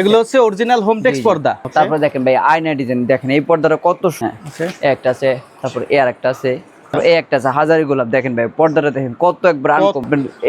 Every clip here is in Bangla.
এগুলো হচ্ছে অরিজিনাল হোম টেক্স। পর্দা। তারপর দেখেন ভাই আয়না ডিজাইন দেখেন এই পর্দাটা কত. এই একটা আছে তারপর এর একটা আছে এই একটা আছে হাজারি গোলাপ দেখেন ভাই পর্দাটা দেখেন কত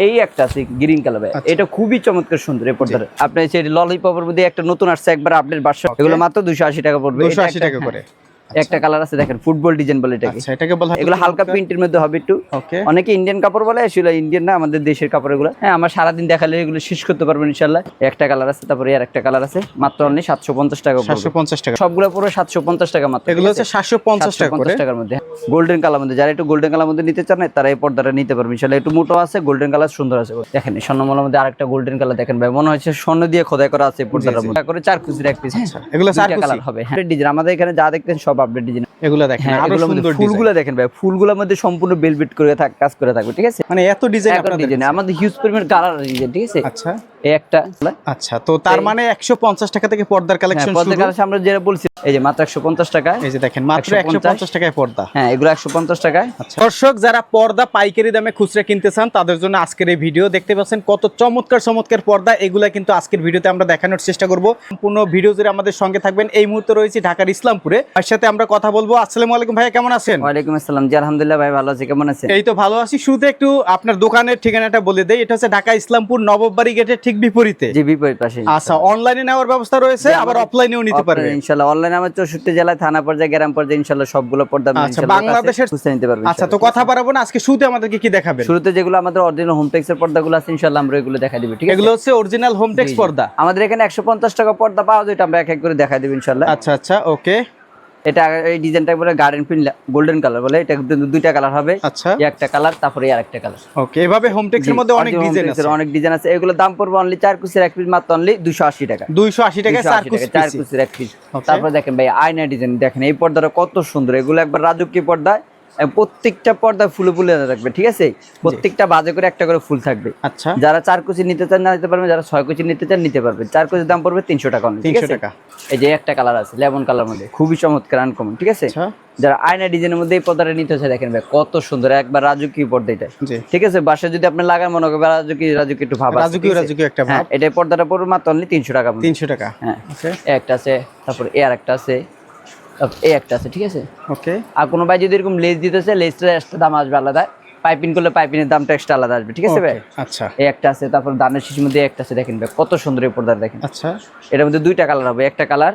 এই একটা আছে গ্রিন কালার ভাই। আচ্ছা। এটা খুবই চমৎকার সুন্দর এই পর্দাটা। আপনি সেই ললিপপের মধ্যে একটা নতুন আসছে একবার আপনার বাসা এগুলো মাত্র দুশো আশি টাকা পড়বে। দুশো আশি টাকা করে। হ্যাঁ, একটা কালার আছে দেখেন ফুটবল ডিজাইন বলে এটাকে। আচ্ছা এটাকে বলা হয় এগুলো হালকা প্রিন্টের মধ্যে হবে একটু। ওকে অনেকে ইন্ডিয়ান কাপড় বলে আসলে ইন্ডিয়ান না আমাদের দেশের কাপড় এগুলো। হ্যাঁ আমার সারাদিন দেখালে এগুলো শেষ করতে পারবেন ইনশাল্লাহ একটা কালার আছে তারপরে আর একটা কালার আছে মাত্র অনলি সাতশো পঞ্চাশ টাকা। সাতশো পঞ্চাশ টাকা। সবগুলো পুরো সাতশো পঞ্চাশ টাকা মাত্র এগুলো হচ্ছে সাতশো পঞ্চাশ টাকা করে। টাকার মধ্যে। গোল্ডেন কালার মধ্যে যারা একটু গোল্ডেন কালার মধ্যে নিতে চান তারা এই পর্দাটা নিতে পারবেন ইনশাল্লাহ একটু মোটো আছে গোল্ডেন কালার সুন্দর আছে। দেখেন এই স্বর্ণমালার মধ্যে আরেকটা গোল্ডেন কালার দেখেন ভাই মনে হচ্ছে স্বর্ণ দিয়ে খোদাই করা আছে পর্দাটার মধ্যে। করে চার কুচির এক পিস আচ্ছা, এগুলো চার কালার হবে হ্যাঁ। ডিজাইন আমাদের এখানে যা দেখতেন সব আপডেট ডিজাইন এগুলো দেখেন হ্যাঁ আরও সুন্দর ফুলগুলো দেখেন ভাই ফুলগুলোর মধ্যে সম্পূর্ণ বেলবিট করে থাক কাজ করে থাকবে ঠিক আছে? মানে এত ডিজাইন আপনাদের ডিজাইন আমাদের হিউজ পরিমাণ কালার ডিজাইন ঠিক আছে? আচ্ছা। এই একটা আচ্ছা তো তার মানে একশো পঞ্চাশ টাকা থেকে পর্দার হ্যাঁ কালেকশন পদ্মা কালার আমরা যেটা বলছি এই যে মাত্র একশো পঞ্চাশ টাকা এই যে দেখেন মাত্র 150 টাকায় পর্দা। হ্যাঁ এগুলো টাকায়। আচ্ছা। দর্শক যারা পর্দা পাইকারি দামে খুচরা কিনতে চান তাদের জন্য আজকের এই ভিডিও দেখতে পাচ্ছেন কত চমৎকার চমৎকার পর্দা। এগুলা কিন্তু আজকের ভিডিওতে আমরা দেখানোর চেষ্টা করব। সম্পূর্ণ ভিডিও জুড়ে আমাদের সঙ্গে থাকবেন। এই মুহূর্তে রয়েছে ঢাকার ইসলামপুরে। আর সাথে আমরা কথা বলব। আসসালামু আলাইকুম ভাই কেমন আছেন? ওয়ালাইকুম আসসালাম। জি আলহামদুলিল্লাহ ভাই ভালো আছি। কেমন আছেন? এই তো ভালো আছি। শুরুতে একটু আপনার দোকানের ঠিকানাটা বলে দেই। এটা হচ্ছে ঢাকা ইসলামপুর নববাড়ি গেটের ঠিক বিপরীতে। জি বিপরীত পাশে আচ্ছা অনলাইনে নেওয়ার ব্যবস্থা রয়েছে আবার অফলাইনেও নিতে পারবে। ইনশাল্লাহ। অনলাইনে আমার চৌষট্টি জেলায় থানা পর্যায়ে গ্রাম পর্যায়ে ইনশাল্লাহ সবগুলো পর্দা আচ্ছা, বাংলাদেশের- খুঁজে নিতে পারবেন আচ্ছা তো কথা বাড়াবো না। আজকে শুরুতে আমাদেরকে কি দেখাবেন? শুরুতে যেগুলো আমাদের অরিজিনাল হোম টেক্সের পর্দাগুলো আছে ইনশাল্লাহ আমরা এগুলো দেখা দিবি ঠিক আছে? এগুলো হচ্ছে অরিজিনাল হোম টেক্স। পর্দা। আমাদের এখানে একশো পঞ্চাশ টাকা পর্দা পাওয়া যায় এটা আমরা এক এক করে দেখা দিবি ইনশাল্লাহ। আচ্ছা আচ্ছা ওকে। এটা এই ডিজাইনটা বলে গার্ডেন পিন গোল্ডেন কালার বলে। এটা দুইটা কালার হবে। আচ্ছা। একটা কালার তারপরে আর একটা কালার ওকে এভাবে হোম টেক্সের মধ্যে অনেক ডিজাইন আছে। অনেক ডিজাইন আছে। এগুলো দাম পড়বে অনলি চার কুচির এক পিস মাত্র অনলি দুশো আশি টাকা। 280 টাকা 280 চার কুচ টাকা, চার পিসি। কুচির এক পিস তারপরে দেখেন ভাই আয়না ডিজাইন দেখেন। এই পর্দাটা কত সুন্দর। এগুলো একবার রাজকীয় পর্দা। এবং প্রত্যেকটা পর্দা ফুলে ফুলে থাকবে ঠিক আছে? প্রত্যেকটা বাজে করে একটা করে ফুল থাকবে। আচ্ছা। যারা চার কুচি নিতে চান না নিতে পারবেন যারা ছয় কুচি নিতে চান নিতে পারবেন। চার কুচির দাম পড়বে তিনশো টাকা only, ঠিক 300 আছে? টাকা। এই যে একটা কালার আছে লেমন কালার মধ্যে খুবই চমৎকার আনকমন ঠিক আছে? আচ্ছা। যারা আয়না ডিজাইনের মধ্যে এই পর্দাটা নিতে চায় দেখেন ভাই কত সুন্দর একবার রাজকীয় পর্দা এটা। ঠিক আছে? বাসায় যদি আপনি লাগান মনে করবেন রাজকীয় রাজকীয় একটু ভাব আছে, রাজকীয় ঠিক একটা হ্যাঁ ভাব। এটা পর্দাটা পড়বে মাত্র অনলি তিনশো টাকা তিনশো টাকা। হ্যাঁ। একটা আছে তারপর এ আর একটা আছে। তারপর এ একটা আছে ঠিক আছে? ওকে আর কোনো ভাই যদি এরকম লেস দিতেছে লেসটা একটা দাম আসবে আলাদা। পাইপিং করলে পাইপিংয়ের দামটা এক্সট্রা আলাদা আসবে ঠিক আছে ভাই? আচ্ছা। এই একটা আছে তারপর দানের শিশুর মধ্যে একটা আছে দেখেন ভাই কত সুন্দর এই পর্দাটা দেখেন। আচ্ছা। এটার মধ্যে দুইটা কালার হবে একটা কালার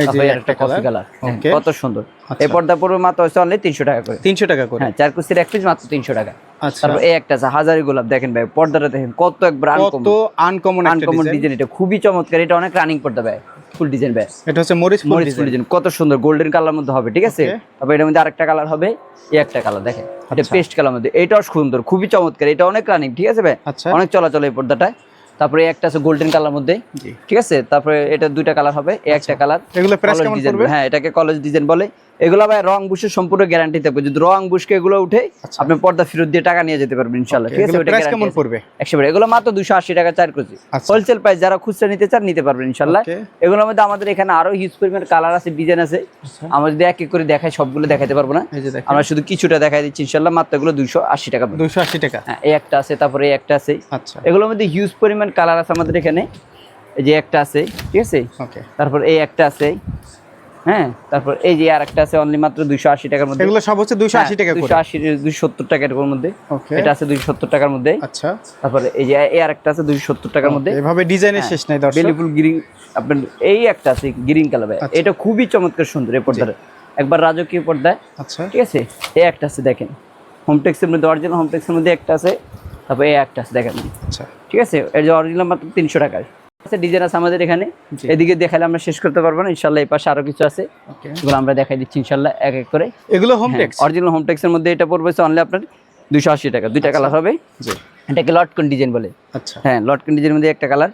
এই যে তারপরে একটা একটা কফি কালার কালার কত সুন্দর। আচ্ছা। এই পর্দা পড়বে মাত্র হচ্ছে অনলি তিনশো টাকা করে। 300 টাকা করে। হ্যাঁ চার কুস্তির এক পিস মাত্র তিনশো টাকা। আচ্ছা। তারপর এই একটা আছে হাজারি গোলাপ দেখেন ভাই পর্দাটা দেখেন কত একবার কত আনকমন আনকমন ডিজাইন এটা খুবই চমৎকার এটা অনেক রানিং পর্দা ভাই। ফুল ডিজাইন ব্যাস। এটা হচ্ছে মরিচ ফুল মরিচ ফুল ডিজাইন। কত সুন্দর গোল্ডেন কালার মধ্যে হবে ঠিক আছে? তারপর এটার মধ্যে আরেকটা কালার হবে এই একটা কালার দেখেন। এটা আচ্ছা। পেস্ট কালার মধ্যে। এটাও সুন্দর খুবই চমৎকার। এটা অনেক রানিং ঠিক আছে ভাই? আচ্ছা। অনেক চলাচল এই পর্দাটা। তারপরে একটা আছে গোল্ডেন কালার মধ্যে ঠিক আছে? তারপরে এটা দুইটা কালার হবে এই একটা কালার এগুলো প্রাইস কেমন পড়বে? হ্যাঁ এটাকে কলেজ ডিজাইন বলে। এগুলো ভাই রং বুশের সম্পূর্ণ গ্যারান্টি থাকবে। যদি রং বুশকে এগুলো উঠে আচ্ছা। আপনি পর্দা ফেরত দিয়ে টাকা নিয়ে যেতে পারবেন ইনশাল্লাহ ঠিক আছে? প্রাইস কেমন পড়বে? একশো বার। এগুলো মাত্র দুশো আশি টাকা চার কেজি। আচ্ছা। হোলসেল প্রাইস যারা খুচরা নিতে চান নিতে পারবেন ইনশাল্লাহ এগুলোর মধ্যে আমাদের এখানে আরও হিউজ পরিমাণ কালার আছে ডিজাইন আছে। আচ্ছা। আমরা যদি এক এক করে দেখাই সবগুলো দেখাতে পারব না। আমরা শুধু কিছুটা দেখাই দিচ্ছি ইনশাল্লাহ মাত্র এগুলো দুশো আশি টাকা পড়বে। 280 টাকা। হ্যাঁ এই একটা আছে তারপরে এই একটা আছে। আচ্ছা। এগুলোর মধ্যে হিউজ পরিমাণ কালার আছে আমাদের এখানে। এই যে একটা আছে ঠিক আছে? ওকে তারপর এই একটা আছে। হ্যাঁ তারপর এই যে আর একটা আছে অনলি মাত্র দুইশো আশি টাকার মধ্যে। এগুলো সব হচ্ছে 280 টাকা করে? দুশো আশি দুইশো সত্তর টাকার মধ্যে। এটা আছে দুইশো সত্তর টাকার মধ্যে। আচ্ছা। তারপরে এই যে এই আর একটা আছে দুইশো সত্তর টাকার মধ্যে। এভাবে ডিজাইনের শেষ নাই দর্শক। বেলিফুল গ্রিন আপনার এই একটা আছে গ্রিন কালার আচ্ছা। এটা খুবই চমৎকার সুন্দর এই পর্দাটা একবার রাজকীয় পর্দায়। আচ্ছা। ঠিক আছে? এই একটা আছে দেখেন। হোমটেক্সের মধ্যে অরিজিনাল হোমটেক্সের মধ্যে একটা আছে। তারপর এই একটা আছে দেখেন। আচ্ছা। ঠিক আছে? এর যে অরিজিনাল মাত্র তিনশো টাকায়। আছে ডিজাইন আছে আমাদের এখানে। এদিকে দেখালে আমরা শেষ করতে পারব না ইনশাল্লাহ এই পাশে আরও কিছু আছে। এগুলো আমরা দেখাই দিচ্ছি ইনশাল্লাহ এক এক করে। এগুলো হোম টেক্স অরিজিনাল হোমটেক্সের মধ্যে এটা পড়বে অনলি আপনার দুশো আশি টাকা। দুইটা কালার হবে। এটাকে লটকন ডিজাইন বলে। আচ্ছা। হ্যাঁ লটকন ডিজাইনের মধ্যে একটা কালার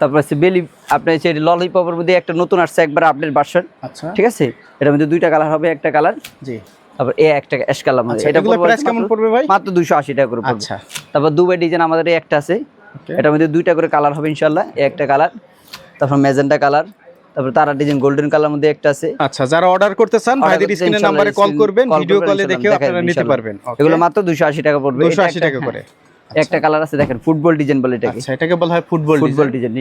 তারপর আছে বেলি আপনার হচ্ছে ললিপপের মধ্যে একটা নতুন আসছে একবার আপডেট ভার্সন আচ্ছা। ঠিক আছে? এটার মধ্যে দুইটা কালার হবে একটা কালার জি। তারপর এ একটা অ্যাশ কালার আচ্ছা এটা পড়বে কেমন পড়বে ভাই? মাত্র দুশো আশি টাকা করে পড়বে। আচ্ছা। তারপর দুবাই ডিজাইন আমাদের একটা আছে। এটার মধ্যে দুইটা করে কালার হবে ইনশাল্লাহ একটা কালার তারপর ম্যাজেন্টা কালার তারপর তারা ডিজাইন গোল্ডেন কালার মধ্যে একটা আছে। আচ্ছা যারা অর্ডার করতে চান ভাইদের করতে স্ক্রিনের নম্বরে কল করবেন ভিডিও কলে দেখাই আপনারা নিতে পারবেন এগুলো মাত্র দুশো আশি টাকা পড়বে। 280 টাকা করে। একটা কালার আছে দেখেন ফুটবল ডিজাইন বলে এটাকে। আচ্ছা এটাকে বলা হয় ফুটবল ফুটবল ডিজাইন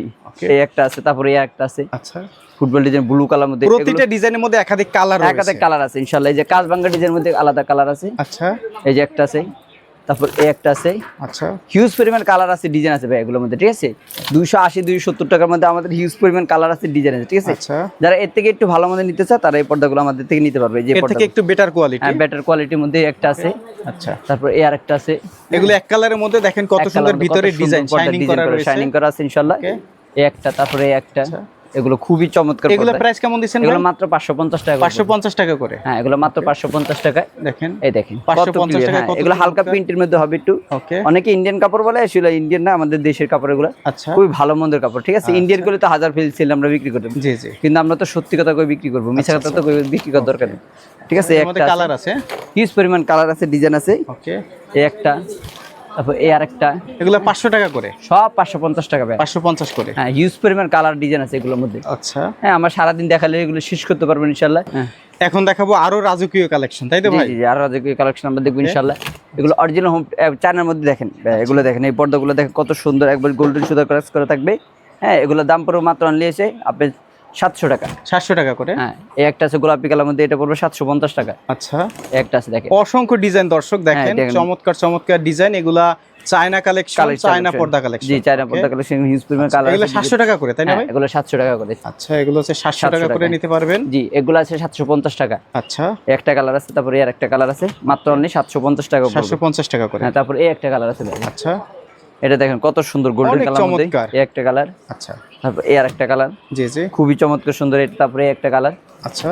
এই একটা আছে তারপরে এই একটা আছে। আচ্ছা। ফুটবল ডিজাইন ব্লু কালার মধ্যে। প্রতিটা ডিজাইনের মধ্যে একাধিক কালার একাধিক কালার আছে ইনশাআল্লাহ। এই যে কাজবাঙ্গা ডিজাইনের মধ্যে আলাদা কালার আছে। আচ্ছা। এই যে একটা আছে। তারপর এই একটা আছে। আচ্ছা। হিউজ পরিমাণ কালার আছে ডিজাইন আছে ভাই এগুলোর মধ্যে ঠিক আছে? দুইশো আশি দুইশো সত্তর টাকার মধ্যে আমাদের হিউজ পরিমাণ কালার আছে ডিজাইন আছে ঠিক আছে? আচ্ছা। যারা এর থেকে একটু ভালো মধ্যে নিতে চায় তারা এই পর্দাগুলো আমাদের থেকে নিতে পারবে এই যে এর থেকে একটু বেটার কোয়ালিটি হ্যাঁ বেটার কোয়ালিটির মধ্যে একটা আছে। আচ্ছা। তারপর এই আর একটা আছে। এগুলো এক কালারের মধ্যে দেখেন কত সুন্দর ভিতরে ডিজাইন শাইনিং করা রয়েছে। শাইনিং করা আছে ইনশাআল্লাহ. এই একটা তারপরে একটা। এগুলো খুবই চমৎকার এগুলো প্রাইস কেমন দিচ্ছেন এগুলো মাত্র পাঁচশো পঞ্চাশ টাকা করে। পাঁচশো পঞ্চাশ টাকা করে? হ্যাঁ এগুলো মাত্র পাঁচশো পঞ্চাশ টাকায় দেখেন। এই দেখেন 550 কত clear, টাকায় হ্যাঁ, কত এগুলো হালকা। প্রিন্টের মধ্যে হবে একটু। ওকে। অনেকে ইন্ডিয়ান কাপড় বলে আসলে ইন্ডিয়ান না আমাদের দেশের কাপড় এগুলো আচ্ছা। খুবই ভালো মন্দের কাপড় ঠিক আছে? ইন্ডিয়ানগুলো তো হাজার পিস ছিল আমরা বিক্রি করতাম। জি জি। কিন্তু আমরা তো সত্যি কথা কই বিক্রি করব মিছা কথা তো কই বিক্রি করার দরকার নেই। ঠিক আছে একটা কালার আছে। হিউজ পরিমাণ কালার আছে ডিজাইন আছে। ওকে। এই একটা। তারপর এই আরেকটা। এগুলো পাঁচশো টাকা করে? সব পাঁচশো পঞ্চাশ টাকা ভাই। করে? হ্যাঁ হিউজ পরিমাণ কালার ডিজাইন আছে এগুলোর মধ্যে। আচ্ছা। হ্যাঁ আমার দেখালে এগুলো শেষ করতে হ্যাঁ। এখন দেখাবো আরও রাজকীয় কালেকশন তাই তো ভাই? জি জি আরও রাজকীয় কালেকশন আমরা দেখব ইনশাল্লাহ এগুলো অরিজিনাল হোম চায়নার মধ্যে দেখেন। এগুলো দেখেন এই পর্দাগুলো দেখেন কত সুন্দর একবার গোল্ডেন সুতার ক্রাস করা থাকবে। হ্যাঁ এগুলোর দাম পড়বে মাত্র এসে আপনি সাতশো টাকা। সাতশো টাকা করে? হ্যাঁ এই একটা আছে গোলাপি কালার মধ্যে এটা পড়বে সাতশো পঞ্চাশ টাকা। আচ্ছা। একটা আছে দেখেন। অসংখ্য ডিজাইন দর্শক দেখেন দেখেন। চমৎকার চমৎকার ডিজাইন এগুলা চায়না কালেকশন চায়না পর্দা কালেকশন জি চায়না পর্দা কালেকশন হিউজ পরিমাণ কালার এগুলো সাতশো টাকা করে তাই না ভাই? এগুলো সাতশো টাকা করে। আচ্ছা এগুলো হচ্ছে সাতশো 700 টাকা করে নিতে পারবেন? জি এগুলো আছে সাতশো পঞ্চাশ টাকা। আচ্ছা। একটা কালার আছে তারপরে আর একটা কালার আছে মাত্র অনলি সাতশো পঞ্চাশ টাকা পড়বে। সাতশো পঞ্চাশ টাকা করে। হ্যাঁ তারপর এই একটা কালার আছে আচ্ছা। এটা দেখেন কত সুন্দর গোল্ডেন কালার মধ্যে। এই একটা কালার আচ্ছা। তারপর আর একটা কালার জি জি। খুবই চমৎকার সুন্দর। এটা তারপরে একটা কালার আচ্ছা।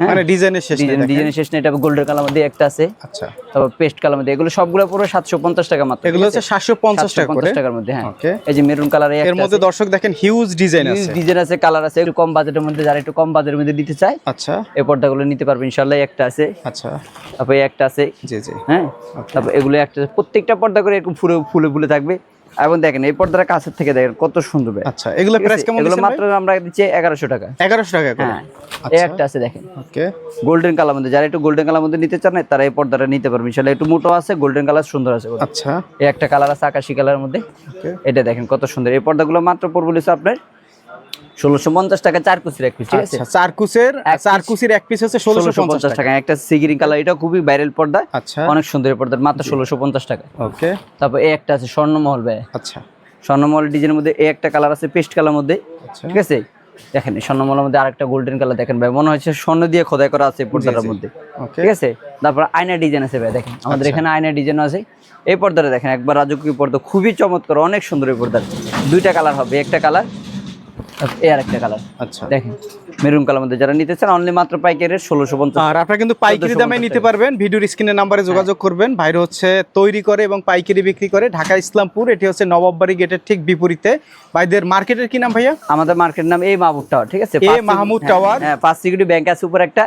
হ্যাঁ। মানে ডিজাইনের শেষ ডিজাইন ডিজাইনের শেষ নেই। এটা গোল্ডেন কালার মধ্যে একটা আছে। আচ্ছা। তারপর পেস্ট কালার মধ্যে। এগুলো সবগুলো পুরো সাতশো পঞ্চাশ টাকা মাত্র এগুলো হচ্ছে সাতশো পঞ্চাশ টাকা করে। টাকার মধ্যে হ্যাঁ। এই যে মেরুন কালারের মধ্যে দর্শক দেখেন হিউজ ডিজাইন আছে। ডিজাইন আছে কালার আছে। একটু কম বাজেটের মধ্যে যারা একটু কম বাজেটের মধ্যে চায় আচ্ছা। এই পর্দাগুলো নিতে পারবে ইনশাল্লাহ একটা আছে। আচ্ছা। তারপর একটা আছে। জি জি। হ্যাঁ? তারপর এগুলো একটা প্রত্যেকটা পর্দা করে ফুলে ফুলে ফুলে থাকবে। এবং দেখেন এই পর্দাটা কাছের থেকে দেখেন কত সুন্দর। আচ্ছা এগুলো প্রাইস কেমন এগুলো মাত্র আমরা দিচ্ছি এগারোশো টাকা। এগারোশো টাকা করে। হ্যাঁ এই আচ্ছা। একটা আছে দেখেন। ওকে। গোল্ডেন কালার মধ্যে যারা একটু গোল্ডেন কালার মধ্যে নিতে চান তারা এই পর্দাটা নিতে পারবে ইনশাআল্লাহ একটু মোটো আছে গোল্ডেন কালার সুন্দর আছে আচ্ছা। এই একটা কালার আছে আকাশি কালার মধ্যে। ওকে। এটা দেখেন কত সুন্দর। এই পর্দাগুলো মাত্র পড়বলিছে আপনার ষোলোশো পঞ্চাশ টাকা চার কুচির এক পিস ঠিক আছে? আচ্ছা চার কুচের এক চার কুচির এক পিস হচ্ছে ষোলোশো পঞ্চাশ টাকা। একটা সিগিরিং কালার এটা খুবই ভাইরাল পর্দা আচ্ছা। অনেক সুন্দর পর্দার মাত্র ষোলোশো পঞ্চাশ টাকা। ওকে। তারপর এই একটা আছে স্বর্ণমহল আচ্ছা। স্বর্ণমহল ডিজাইনের মধ্যে এই একটা কালার আছে পেস্ট কালার মধ্যে ঠিক আছে? দেখেন এই স্বর্ণমহলের মধ্যে আরেকটা গোল্ডেন কালার দেখেন ভাই মনে হচ্ছে স্বর্ণ দিয়ে খোদাই করা আছে এই পর্দাটার মধ্যে ঠিক আছে? তারপর আয়না ডিজাইন আছে ভাই দেখেন আমাদের এখানে আয়না ডিজাইন আছে। এই পর্দাটা দেখেন একবার রাজকীয় পর্দা খুবই চমৎকার অনেক সুন্দর এই পর্দার। দুইটা কালার হবে একটা কালার এই আর একটা কালার আচ্ছা। দেখেন। মেরুন কালার মধ্যে যারা নিতে চান অনলি মাত্র ষোলোশো পঞ্চাশ। আর আপনারা কিন্তু পাইকারি দামে নিতে পারবেন। ভিডিওর স্ক্রিনের নাম্বারে যোগাযোগ করবেন। ভাইরা হচ্ছে তৈরি করে এবং পাইকারি বিক্রি করে ঢাকা ইসলামপুর। এটি হচ্ছে নবাববাড়ি গেটের ঠিক বিপরীতে। ভাইদের মার্কেটের কি নাম ভাইয়া? আমাদের মার্কেট নাম এই মাহমুদ টাওয়ার ঠিক আছে? এ পাঁচ মাহমুদ হ্যাঁ, টাওয়ার। হ্যাঁ পাঁচ সিকিউরিটি ব্যাংক আছে উপর একটা।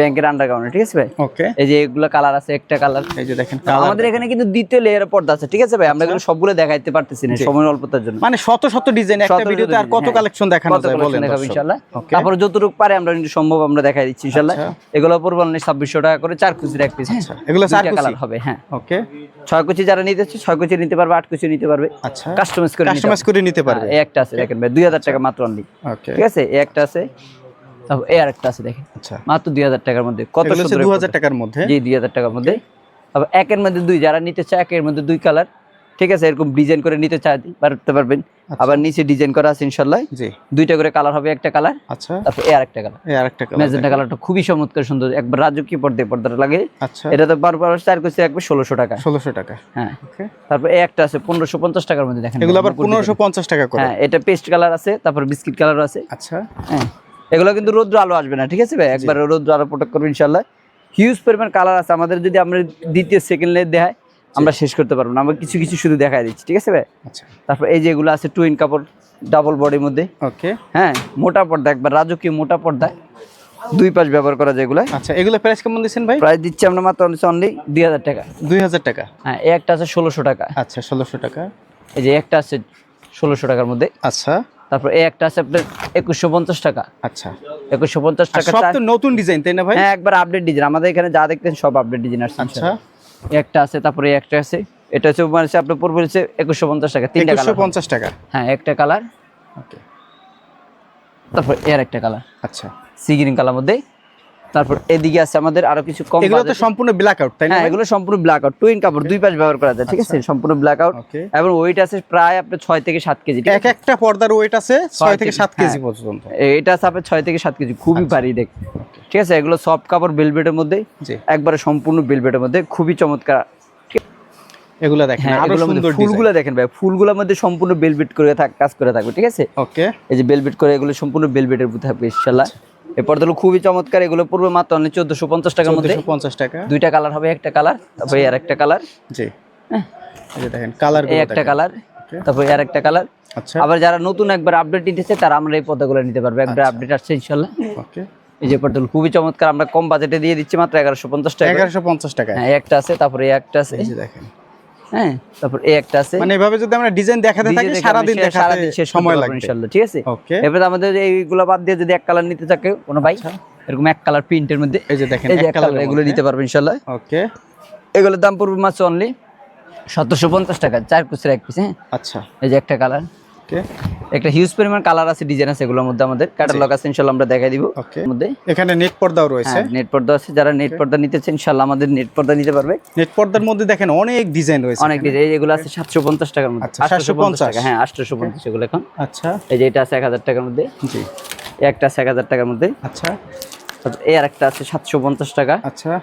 ব্যাংকের আন্ডারগ্রাউন্ডে ঠিক আছে ভাই? ওকে এই যে এগুলো কালার আছে একটা কালার এই যে দেখেন আমাদের এখানে কিন্তু দ্বিতীয় লেয়ার পর্দা আছে ঠিক আছে ভাই? আমরা এগুলো সবগুলো দেখাইতে পারতেছি না সময় অল্পতার জন্য। মানে শত শত ডিজাইন একটা ভিডিওতে আর কত হ্যাঁ। কালেকশন দেখানো যায় বলেন দেখাবো ওকে তারপর যতটুকু পারে আমরা কিন্তু সম্ভব আমরা দেখাই দিচ্ছি ইনশাল্লাহ আচ্ছা। এগুলো পড়ব অনলি ছাব্বিশশো টাকা করে চার কুচির এক পিস আচ্ছা। এগুলো চার কুচি? হবে হ্যাঁ। ওকে ছয় কুচি যারা নিতে চাচ্ছে ছয় কুচি নিতে পারবে আট কুচি নিতে পারবে। আচ্ছা। কাস্টমাইজ করে কাস্টমাইজ করে নিতে পারবে। হ্যাঁ, এই একটা আছে দেখেন ভাই দুই হাজার টাকা মাত্র অনলি ওকে ঠিক আছে? এই একটা আছে। তারপর এই আরেকটা আছে দেখেন। আচ্ছা। মাত্র দুই হাজার টাকার মধ্যে। কত সুন্দর দু এই হাজার টাকার মধ্যে? জি দুই হাজার টাকার মধ্যে। আবার একের মধ্যে দুই যারা নিতে চায় একের মধ্যে দুই কালার। ঠিক আছে এরকম ডিজাইন করে নিতে চায় পারতে পারবেন। আবার নিচে ডিজাইন করা আছে ইনশাল্লাহ জি। দুইটা করে কালার হবে একটা কালার আচ্ছা। তারপর এই আরেকটা কালার এই আরেকটা কালার ম্যাজেন্টা কালারটা খুবই চমৎকার সুন্দর একবার রাজকীয় পর্দে পর্দাটা লাগে। আচ্ছা। এটা তো বারবার চার কুচি রাখবে ষোলোশো টাকা। ষোলোশো টাকা। হ্যাঁ। ওকে। তারপর এই একটা আছে পনেরোশো পঞ্চাশ টাকার মধ্যে দেখেন। এগুলো আবার মুকুট পনেরোশো পঞ্চাশ টাকা করে। হ্যাঁ এটা পেস্ট কালার আছে তারপর বিস্কিট কালার আছে। আচ্ছা। হ্যাঁ এগুলো কিন্তু রৌদ্র আলো আসবে না ঠিক আছে ভাই? একবার রৌদ্র আলো প্রোটেক্ট করব ইনশাল্লাহ হিউজ পরিমাণ কালার আছে। আমাদের যদি আমরা দ্বিতীয় সেকেন্ড লেয়ার দেখাই আমরা শেষ করতে পারব না। আমরা কিছু কিছু শুধু দেখাই দিচ্ছি ঠিক আছে ভাই? আচ্ছা। তারপর এই যে এগুলো আছে টুইন কাপড় ডাবল বডির মধ্যে। ওকে। হ্যাঁ মোটা পর্দা একবার রাজকীয় মোটা পর্দা। দুই পাশ ব্যবহার করা যায় এগুলো আচ্ছা এগুলো প্রাইস কেমন দিচ্ছেন ভাই? প্রাইস দিচ্ছি আমরা মাত্র অনলি দুই হাজার টাকা। দুই হাজার টাকা? হ্যাঁ এই একটা আছে ষোলোশো টাকা। আচ্ছা ষোলোশো টাকা। এই যে একটা আছে ষোলোশো টাকার মধ্যে। আচ্ছা। তারপর এই একটা আছে আপনার একুশশো পঞ্চাশ টাকা। আচ্ছা। একুশশো পঞ্চাশ টাকা সব তো নতুন ডিজাইন তাই না ভাই? হ্যাঁ একবার আপডেট ডিজাইন আমাদের এখানে যা দেখতেন সব আপডেট ডিজাইন আসছে আচ্ছা। একটা আছে তারপরে একটা আছে। এটা হচ্ছে মানে আপনি আপনার পড়বে হচ্ছে একুশশো পঞ্চাশ টাকা তিনটা একশো কালার পঞ্চাশ টাকা। হ্যাঁ একটা কালার ওকে তারপর এর একটা কালার আচ্ছা। সি গ্রিন কালার মধ্যে তারপর এদিকে আছে আমাদের আরও কিছু কম এগুলো তো সম্পূর্ণ ব্ল্যাক আউট তাই না হ্যাঁ এগুলো সম্পূর্ণ ব্ল্যাক আউট টুইন কাপড় দুই পাশ ব্যবহার করা যায় ঠিক আছে? সম্পূর্ণ ব্ল্যাক আউট এবং ওয়েট আছে প্রায় আপনার ছয় থেকে সাত কেজি ঠিক এক একটা পর্দার ওয়েট আছে ছয় থেকে সাত হ্যাঁ। কেজি পর্যন্ত। এ- এটা আছে আপনার ছয় থেকে সাত কেজি খুবই ভারী দেখ ঠিক আছে? এগুলো সফট কাপড় বেলভেটের মধ্যে। জি। একবারে সম্পূর্ণ বেলভেটের মধ্যে খুবই চমৎকার। এগুলো দেখেন হ্যাঁ আরও এগুলোর সুন্দর ফুলগুলো দেখেন ভাই ফুলগুলোর মধ্যে সম্পূর্ণ বেলভেট করে থাক কাজ করে থাকবে ঠিক আছে? ওকে এই যে বেলভেট করে এগুলো সম্পূর্ণ বেলভেটের উপর থাকবে ইনশাল্লাহ এই পর্দাগুলো খুবই চমৎকার এগুলো পড়বে মাত্র অনেক চোদ্দশো পঞ্চাশ টাকার মধ্যে। পঞ্চাশ টাকা। দুইটা কালার হবে একটা কালার তারপরে আর একটা কালার। জি। দেখেন কালার একটা কালার তারপরে আর একটা কালার। আচ্ছা। আবার যারা নতুন একবার আপডেট নিতেছে তারা আমরা এই পর্দাগুলো নিতে পারবে। একবার আপডেট আসছে ইনশাল্লাহ ওকে। এই যে পর্দাগুলো খুবই চমৎকার আমরা কম বাজেটে দিয়ে দিচ্ছি মাত্র এগারোশো পঞ্চাশ টাকা। এগারোশো পঞ্চাশ টাকা হ্যাঁ একটা আছে তারপরে একটা আছে। এই যে দেখেন। হ্যাঁ। তারপর এই একটা আছে। মানে এভাবে যদি আমরা ডিজাইন দেখাতে থাকি সারা দিন দেখাতে সারাদিন শেষ সময় সময় লাগবে। ইনশাআল্লাহ ঠিক আছে? ওকে। এবারে আমাদের এইগুলো বাদ দিয়ে যদি এক কালার নিতে থাকে কোনো ভাই? এরকম এক কালার প্রিন্টের মধ্যে। এই যে দেখেন এক কালার এগুলো নিতে পারবেন ইনশাল্লাহ ওকে। এগুলোর দাম পড়বে মাত্র অনলি সতেরোশো পঞ্চাশ টাকা চার কুচের এক পিস হ্যাঁ? আচ্ছা। এই যে একটা কালার ওকে। একটা হিউজ পরিমাণ কালার আছে ডিজাইন আছে এগুলোর মধ্যে আমাদের। ক্যাটালগ আছে ইনশাল্লাহ আমরা দেখাই দিব। ওকে। মধ্যে। এখানে নেট পর্দাও রয়েছে। হ্যাঁ নেট পর্দা আছে। যারা নেট পর্দা নিতে চান ইনশাল্লাহ আমাদের নেট পর্দা নিতে পারবে। নেট পর্দার মধ্যে দেখেন অনেক ডিজাইন রয়েছে অনেক ডিজাইন এগুলো আছে সাতশো পঞ্চাশ টাকার মধ্যে। আচ্ছা, 850 টাকা 750 হ্যাঁ আটশোশো পঞ্চাশ এগুলো এখন। আচ্ছা। এই যে এটা আছে এক হাজার টাকার মধ্যে। জি। একটা আছে এক হাজার টাকার মধ্যে। আচ্ছা। এই আর একটা আছে সাতশো পঞ্চাশ টাকা। আচ্ছা।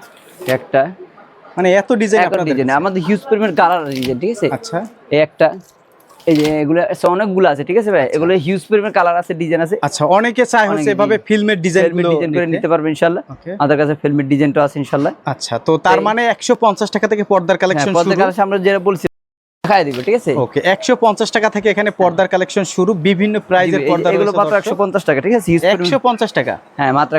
একটা। মানে এত ডিজাইন ডিজাইন আমাদের হিউজ পরিমাণ কালার ডিজাইন ঠিক আছে? আচ্ছা। এই একটা। এই যে এগুলো আছে, অনেকগুলো আছে ঠিক আছে ভাই? এগুলো হিউজ পরিমাণ কালার আছে ডিজাইন আছে। আচ্ছা অনেকে চায় হচ্ছে এভাবে ফিল্মের ডিজাইন ডিজাইন করে নিতে পারবে ইনশাল্লাহ। আমাদের কাছে ফিল্মের ডিজাইনটা আছে ইনশাল্লাহ। আচ্ছা তো তার মানে একশো পঞ্চাশ টাকা থেকে পর্দার হ্যাঁ কালেকশন পর্দার কালেকশন আমরা যেটা বলছি দেখাই দিব ঠিক আছে? ওকে একশো পঞ্চাশ টাকা থেকে এখানে পর্দার কালেকশন শুরু বিভিন্ন প্রাইজের এই- পর্দা এগুলো মাত্র একশো পঞ্চাশ টাকা ঠিক আছে? Huge পরিমাণ- একশো পঞ্চাশ টাকা। হ্যাঁ মাত্র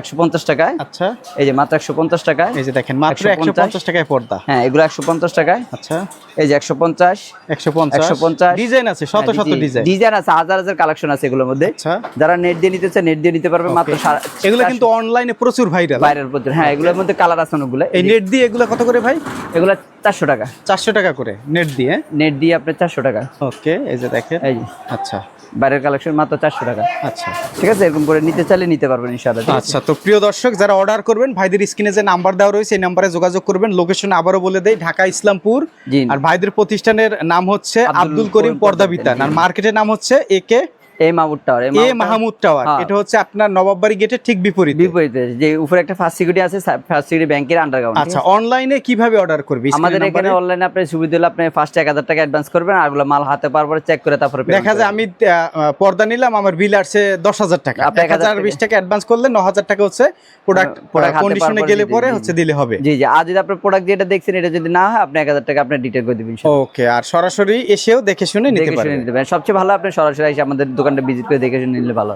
টাকায়। আচ্ছা। এই যে মাত্র একশো পঞ্চাশ টাকায়। এই যে দেখেন মাত্র একশো 150 পঞ্চাশ টাকায় পর্দা। হ্যাঁ এগুলো টাকায়। আচ্ছা। এই যে 150 ডিজাইন আছে শত শত ডিজাইন ডিজাইন আছে হাজার হাজার কালেকশন আছে এগুলোর মধ্যে। আচ্ছা। যারা নেট দিয়ে নিতে চায় নেট দিয়ে নিতে পারবে মাত্র এগুলো কিন্তু অনলাইনে প্রচুর ভাইরাল বাইরের প্রচুর। হ্যাঁ এগুলোর মধ্যে কালার আছে অনেকগুলো। এই নেট দিয়ে এগুলো কত করে ভাই? এগুলো চারশো টাকা। চারশো টাকা করে নেট দিয়ে? নেট দিয়ে আপনার চারশো টাকা। ওকে এই যে দেখেন। এই আচ্ছা। বাইরের কালেকশন মাত্র চারশো টাকা। আচ্ছা। ঠিক আছে এরকম করে নিতে চাইলে নিতে পারবেন ইনশাআল্লাহ আচ্ছা তো প্রিয় দর্শক যারা অর্ডার করবেন ভাইদের স্ক্রিনে যে নাম্বার দেওয়া রয়েছে এই নাম্বারে যোগাযোগ করবেন। লোকেশন আবারও বলে দেই ঢাকা ইসলামপুর। আর ভাইদের প্রতিষ্ঠানের নাম হচ্ছে আব্দুল করিম করিম পর্দা পর্দা আর মার্কেটের নাম হচ্ছে একে এই মাহমুদ টাওয়ার এই মাহমুদ টাওয়ার। হ্যাঁ। এটা হচ্ছে আপনার নবাববাড়ি গেটের ঠিক বিপরীত। বিপরীতে যে উপরে একটা ফার্স্ট সিকিউরিটি আছে ফার্স্ট সিকিউরিটি ব্যাংকের আন্ডারগ্রাউন্ড আচ্ছা অনলাইনে কীভাবে অর্ডার করবি? আমাদের এখানে অনলাইনে আপনি সুবিধা হলে আপনি ফার্স্ট এক হাজার টাকা অ্যাডভান্স করবেন আর মাল হাতে পাওয়ার পরে চেক করে তারপরে দেখা যায় আমি পর্দা নিলাম আমার বিল আসছে দশ হাজার টাকা। আপনি টাকা। অ্যাডভান্স করলে টাকা হচ্ছে প্রোডাক্ট product কন্ডিশনে গেলে পরে হচ্ছে দিলে হবে। জি জি আর যদি আপনার প্রোডাক্ট যেটা দেখছেন এটা যদি না হয় আপনি এক হাজার টাকা আপনি ডিটেল করে দিবেন ওকে আর সরাসরি এসেও দেখে শুনে নিতে পারবেন। সবচেয়ে ভালো আপনি সরাসরি এসে আমাদের দোকানটা ভিজিট করে দেখে নিলে ভালো